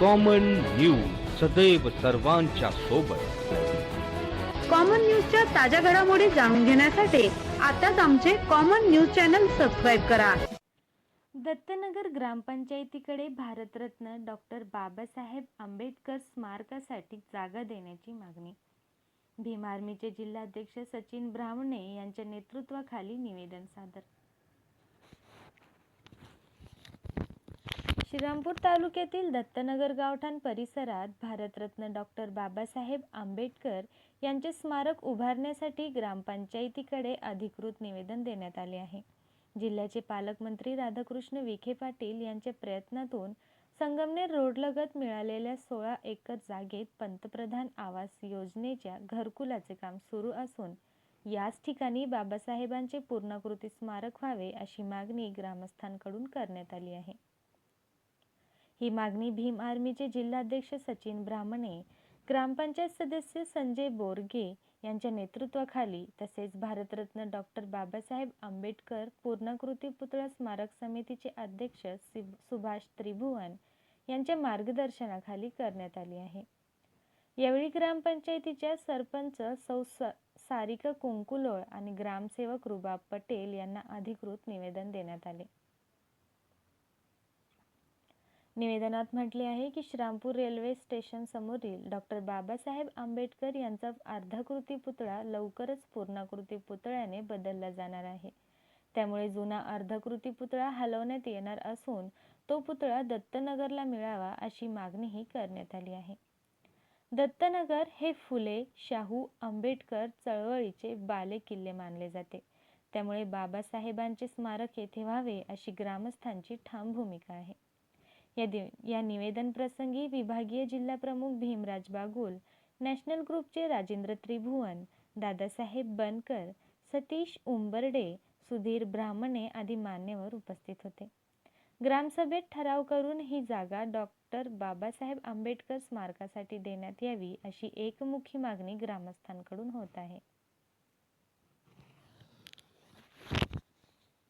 Common news सदैव सर्वांच्या सोबत. कॉमन न्यूजच्या ताज्या घडामोडी जाणून घेण्यासाठी आताच आमचे कॉमन न्यूज चॅनल सबस्क्राईब करा. दत्तनगर ग्रामपंचायतीकडे भारतरत्न डॉक्टर बाबासाहेब आंबेडकर स्मारकासाठी जागा देण्याची मागणी. भीम आर्मीचे जिल्हाध्यक्ष सचिन ब्राह्मणे यांच्या नेतृत्वाखाली निवेदन सादर. श्रीरामपूर तालुक्यातील दत्तनगर गावठाण परिसरात भारतरत्न डॉक्टर बाबासाहेब आंबेडकर यांचे स्मारक उभारण्यासाठी ग्रामपंचायतीकडे अधिकृत निवेदन देण्यात आले आहे. जिल्ह्याचे पालकमंत्री राधाकृष्ण विखे पाटील यांच्या प्रयत्नातून संगमनेर रोडलगत मिळालेल्या सोळा एकर जागेत पंतप्रधान आवास योजनेच्या घरकुलाचे काम सुरू असून याच ठिकाणी बाबासाहेबांचे पूर्णाकृती स्मारक व्हावे अशी मागणी ग्रामस्थांकडून करण्यात आली आहे. ही मागणी भीम आर्मीचे जिल्हाध्यक्ष सचिन ब्राह्मणे ग्रामपंचायत सदस्य संजय बोरगे यांच्या नेतृत्वाखाली तसेच भारतरत्न डॉक्टर बाबासाहेब आंबेडकर पूर्णाकृती पुतळा स्मारक समितीचे अध्यक्ष सुभाष त्रिभुवन यांच्या मार्गदर्शनाखाली करण्यात आली आहे. यावेळी ग्रामपंचायतीच्या सरपंच सौ सारिका कुंकुलोळ आणि ग्रामसेवक रुबाब पटेल यांना अधिकृत निवेदन देण्यात आले. निवेदनात म्हटले आहे की श्रामपूर रेल्वे स्टेशन समोरील डॉक्टर बाबासाहेब आंबेडकर यांचा अर्धाकृती पुतळा लवकरच पूर्णाकृती पुतळ्याने बदलला जाणार आहे. त्यामुळे जुना अर्धाकृती पुतळा हलवण्यात येणार असून तो पुतळा दत्तनगरला मिळावा अशी मागणीही करण्यात आली आहे. दत्तनगर हे फुले शाहू आंबेडकर चळवळीचे बाले किल्ले मानले जाते. त्यामुळे बाबासाहेबांचे स्मारक येथे व्हावे अशी ग्रामस्थांची ठाम भूमिका आहे. या दि या निवेदन प्रसंगी विभागीय जिल्हा प्रमुख भीमराज बागुल नॅशनल ग्रुपचे राजेंद्र त्रिभुवन दादासाहेब बनकर सतीश उंबर्डे सुधीर ब्राह्मणे आदी मान्यवर उपस्थित होते. ग्रामसभेत ठराव करून ही जागा डॉक्टर बाबासाहेब आंबेडकर स्मारकासाठी देण्यात यावी अशी एकमुखी मागणी ग्रामस्थांकडून होत आहे.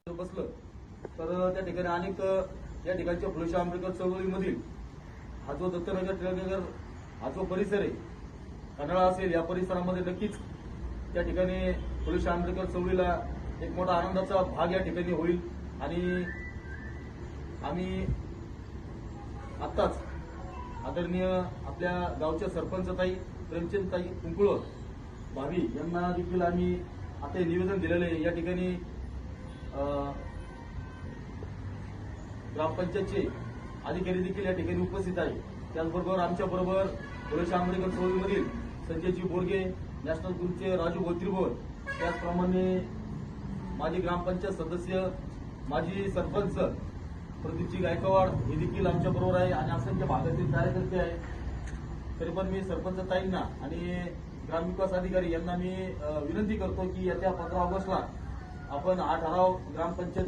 बसलं. तर त्या ठिकाणी अनेक या ठिकाणच्या फुलेशा आंबेडकर चळवळीमधील हा जो दत्तनगर टिळकनगर हा जो परिसर आहे कन्हाळा असेल या परिसरामध्ये नक्कीच त्या ठिकाणी फुलेशा आंबेडकर चळवळीला एक मोठा आनंदाचा भाग या ठिकाणी होईल. आणि आम्ही आत्ताच आदरणीय आपल्या गावच्या सरपंचताई प्रेमचंदताई कुंकुळ भावी यांना देखील आम्ही आता हे निवेदन दिलेलं आहे. या ठिकाणी ग्रामपंचायतचे अधिकारी देखील या ठिकाणी उपस्थित आहे त्याचबरोबर आमच्याबरोबर बरोबर आंबेडकर सोयीमधील संजयजी बोरगे नॅशनल ग्रुपचे राजू गोत्रीभोर त्याचप्रमाणे माजी ग्रामपंचायत सदस्य माजी सरपंच प्रदीपजी गायकवाड हे देखील आमच्याबरोबर आहे आणि असंख्य भागातील कार्यकर्ते आहे तरी पण मी सरपंच ताईंना आणि ग्रामविकास अधिकारी यांना मी विनंती करतो की येत्या पंधरा ऑगस्टला आपण हा ठराव ग्रामपंचायत